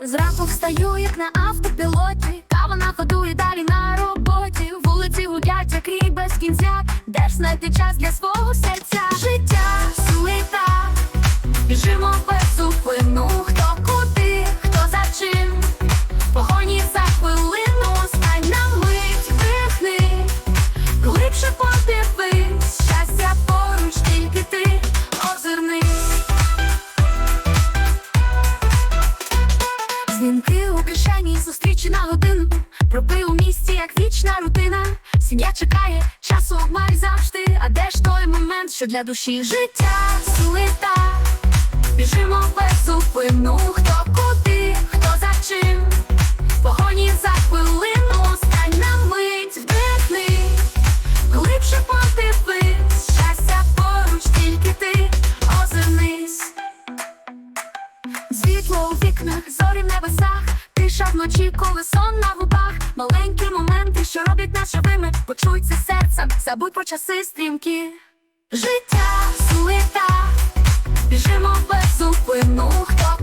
Зранку встаю, як на автопілоті, кава на ходу і далі на роботі. Вулиці гудять, як рік без кінця, де ж знайти час для свого серця. Життя, суета, біжимо без зупину. Хто куди, хто за чим. Що для душі життя суета? Біжимо без зупину. Хто куди, хто за чим? Погоні за хвилину, стань на мить, вдихни. Глибше подивись, щастя поруч, тільки ти озирнись. Світло у вікнах, зорі в небесах, тиша вночі, коли сон на губах, маленькі моменти, що роблять нас живими, почуй це серцем, забудь про часи стрімкі. Життя, суета, біжимо без зупину, хто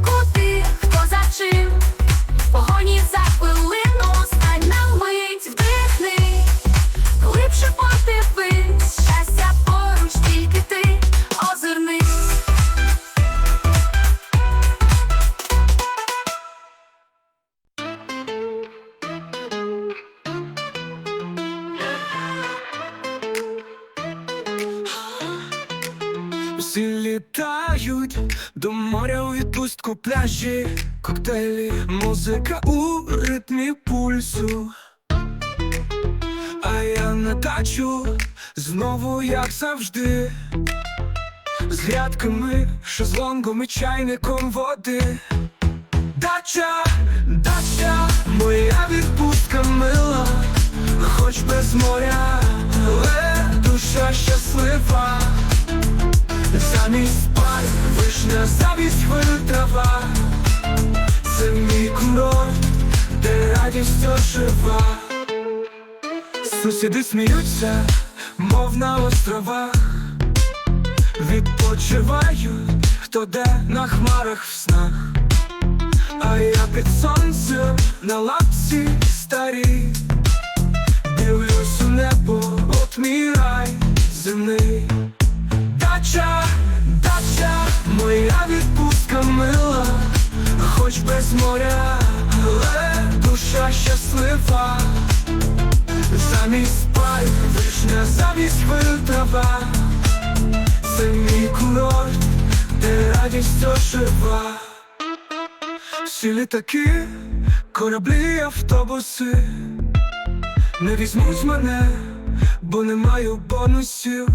пляжі, коктейлі, музика у ритмі пульсу. А я на дачу знову, як завжди, з грядками, шезлонгом і чайником води. Дача, дача, моя відпустка мила, хоч без моря, але душа щаслива. Замість пар, вишня, замість хвилю трава Це мій курорт, де радість ожива. Сусіди сміються, мов на островах. Відпочивають, хто де на хмарах в снах. А я під сонцем на лапці старій. Дивлюсь у небо, от мій рай земний. Дача, дача, моя відпустка мила, хоч без моря, але душа щаслива, замість паль, вишня, замість хвиль трава, це мій курорт, де радість ожива. Всі літаки, кораблі, автобуси не візьмуть мене, бо не маю бонусів.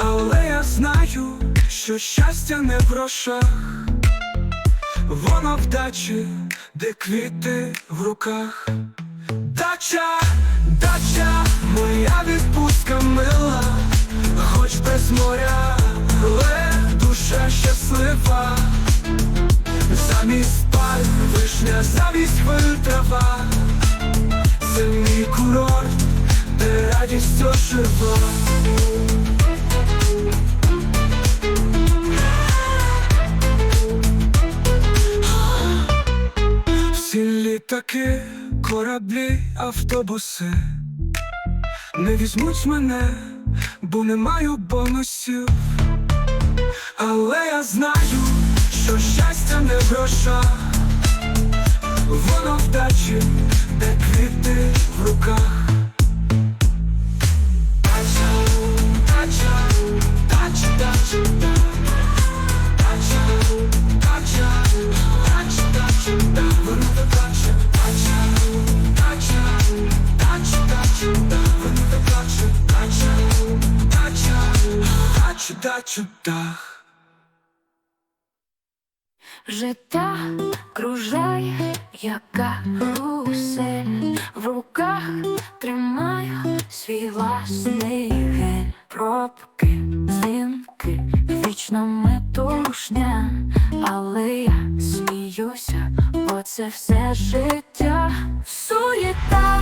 Але я знаю, що щастя не в грошах, воно в дачі, де квіти в руках. Дача, дача, моя відпустка мила, хоч без моря, але душа щаслива, замість паль, вишня, замість хвиль трава, це курорт, де радість ожива. Літаки, кораблі, автобуси не візьмуть мене, бо не маю бонусів. Але я знаю, що щастя не в грошах, воно в дачі, де квіти в руках. Дача, дача, дача, дача, дача, дача, дача, да. Життя кружляє, як карусель В руках тримаю свій власний гель. Пробки, дзвінки, вічно метушня. Але я сміюся, бо це все життя. Суєта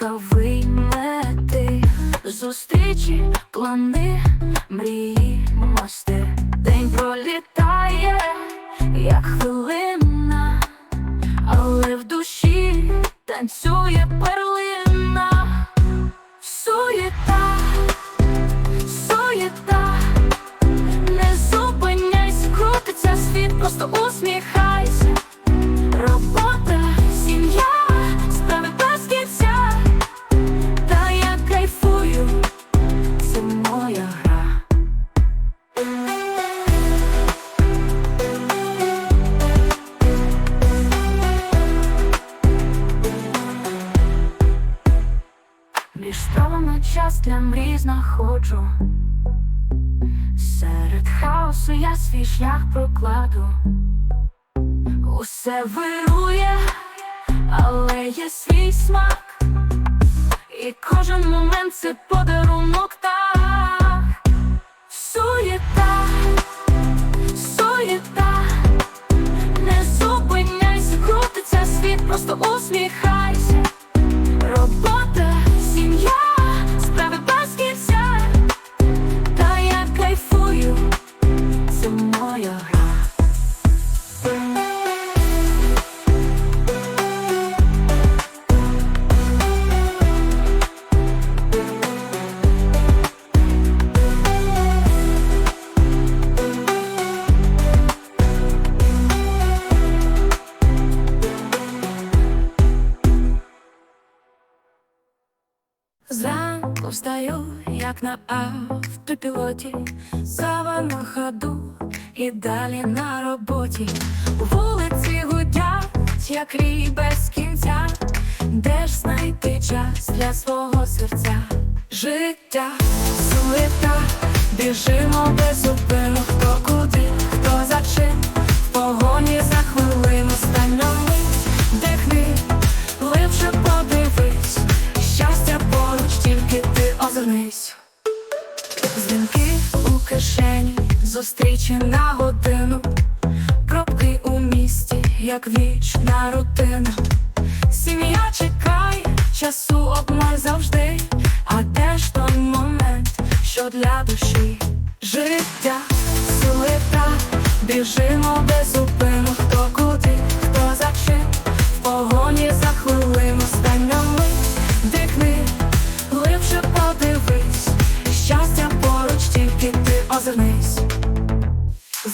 блискавий мети, зустрічі, плани, мрії, мости. День пролітає, як хвилина, але в душі танцює перлина, прокладу. Усе вирує, але є свій смак, і кожен момент це подарунок так. Суєта, суєта, не зупиняйся, крутиться світ, просто усміхайся. Автопілоті, Сава на ходу і далі на роботі. Вулиці гудять, як рій без кінця, де ж знайти час для свого серця? Життя, суета, біжимо без зупину, годину, пробки у місті, як вічна рутина. Сім'я чекає, часу обмаль завжди, а де ж той момент, що для душі? Життя, силита, біжимо без зупину,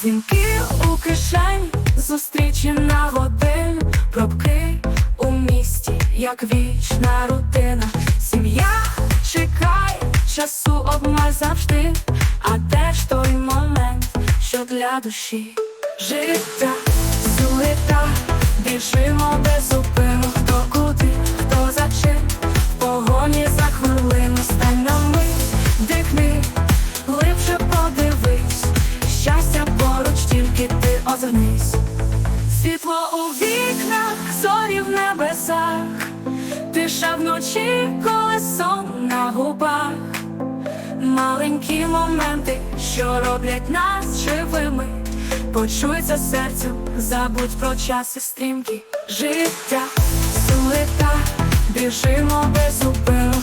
Дзвінки у кишені, зустрічі на годину, пробки у місті, як вічна рутина. Сім'я чекає, часу обмаль завжди, а де ж той момент, що для душі? Життя, суета, біжимо без зупину, хто куди, озирнись. Світло у вікнах, зорі в небесах, тиша вночі, коли сон на губах, маленькі моменти, що роблять нас живими. Почується серцю, забудь про час і стрімкі життя, суета, біжимо без зупину,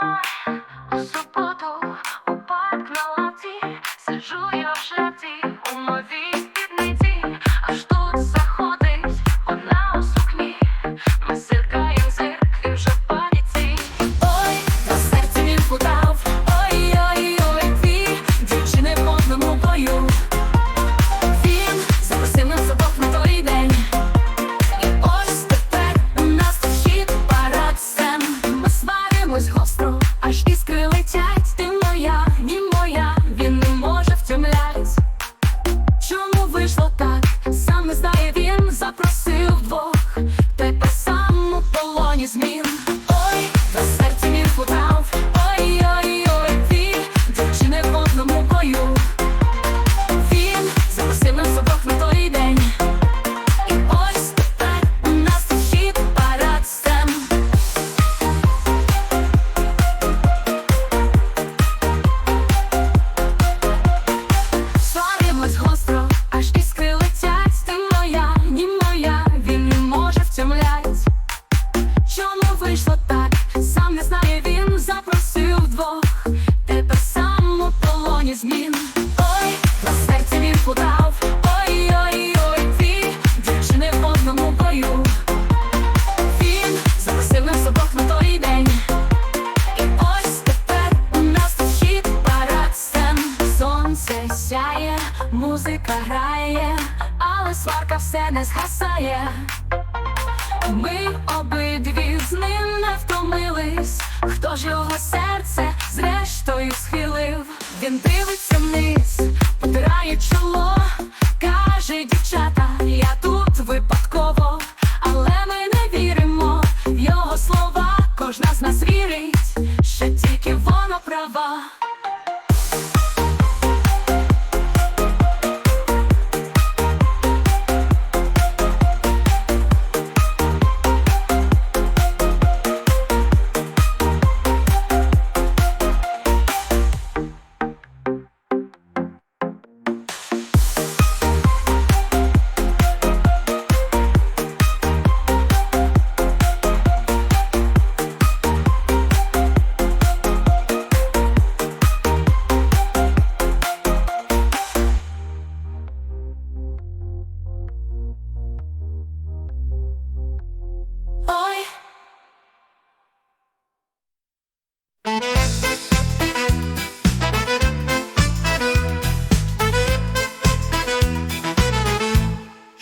Ой, у суботу у парк на лавці Сиджу я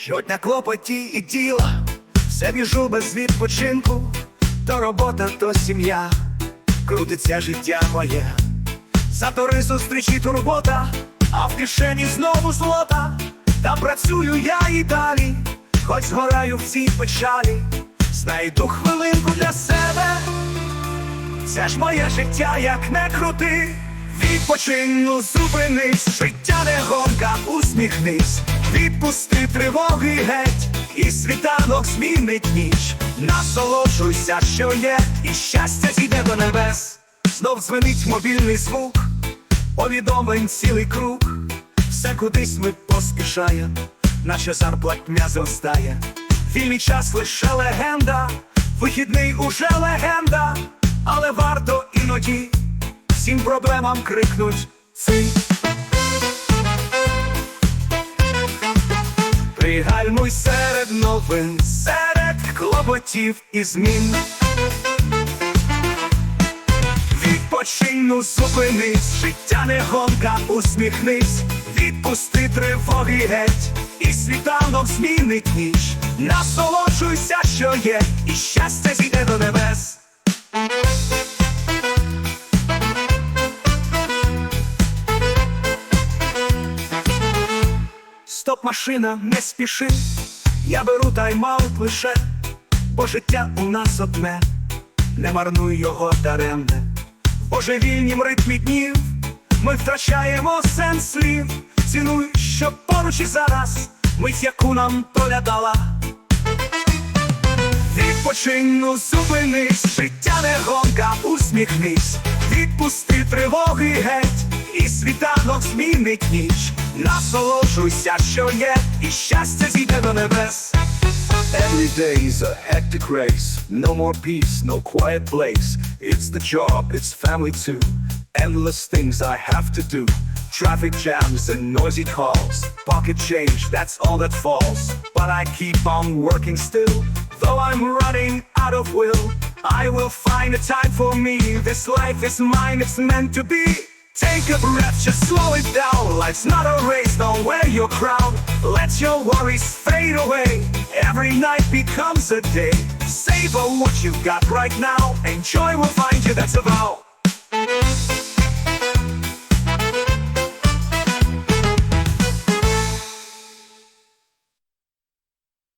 Щодня клопоті і діла, все біжу без відпочинку, то робота, то сім'я, крутиться життя моє. Затори зустрічі турбота, а в кишені знову злота. Та працюю я і далі, хоч згораю в цій печалі, знайду хвилинку для себе. Це ж моє життя, як не крути. Відпочину, зупинись, життя не гонка, усміхнись, відпусти тривоги геть, і світанок змінить ніч. Насолоджуйся, що є, і щастя зійде до небес. Знов дзвенить мобільний звук, повідомлень цілий круг. Все кудись ми поспішаємо, наша зарплатня зростає. Вільний час лише легенда, вихідний уже легенда, але варто іноді всім проблемам крикнуть цей. Пригальмуй серед новин, серед клопотів і змін. Відпочину, зупинись, життя не гонка, усміхнись, відпусти тривоги геть, і світанок змінить ніч. Насолоджуйся, що є, і щастя зійде до небес. Машина, не спіши, я беру тайм-аут лише, бо життя у нас одне, не марнуй його даремне. В божевільнім ритмі днів ми втрачаємо сенс слів. Цінуй, що поруч і зараз, мить яку нам доля дала. Відпочину, зупинись, життя не гонка, усміхнись, відпусти тривоги геть, і світанок змінить ніч. Насолоджуйся, що є, і щастя зійде до небес. Every day is a hectic race. No more peace, no quiet place. It's the job, it's family too. Endless things I have to do. Traffic jams and noisy calls. Pocket change, that's all that falls. But I keep on working still. Though I'm running out of will, I will find a time for me. This life is mine, it's meant to be. Take a breath, just slow it down. Life's not a race, don't wear your crown. Let your worries fade away. Every night becomes a day. Savor what you've got right now. Enjoy will find you, that's a vow.